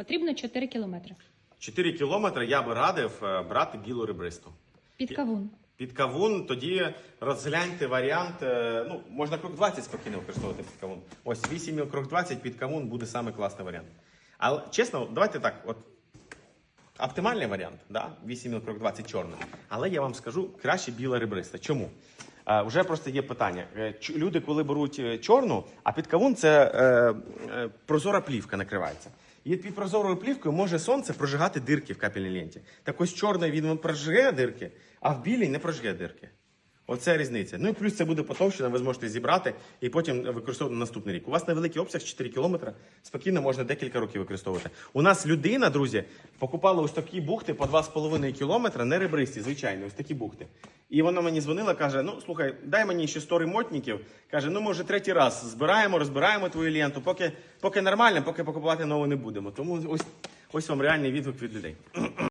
Потрібно 4 кілометри. 4 кілометри я би радив е, брати білу ребристу. Під кавун. Під кавун тоді розгляньте варіант. е, Ну, можна крок 20 спокійно використовувати під кавун. Ось 8 міл крок 20 під кавун буде саме класний варіант. Але чесно, давайте так, от оптимальний варіант, да? 8 міл крок 20 чорна. Але я вам скажу, краще біла ребриста. Чому? Е, вже просто є питання. Е, Люди, коли беруть е, чорну, а під кавун це прозора плівка накривається. І під прозорою плівкою може сонце прожигати дирки в капельній ленті. Так ось чорний він прожиге дирки, а в білій не прожиге дирки. Оце різниця. Ну і плюс це буде потовщена, ви зможете зібрати і потім використовувати на наступний рік. У вас невеликий обсяг 4 кілометри, спокійно можна декілька років використовувати. У нас людина, друзі, покупала ось такі бухти по 2,5 кілометра, не ребристі, звичайно, ось такі бухти. І вона мені дзвонила, каже: ну слухай, дай мені ще 100 ремонтників. Каже, ну може третій раз збираємо, розбираємо твою ленту, поки, поки нормально, поки покупати нову не будемо. Тому ось, ось вам реальний відгук від людей.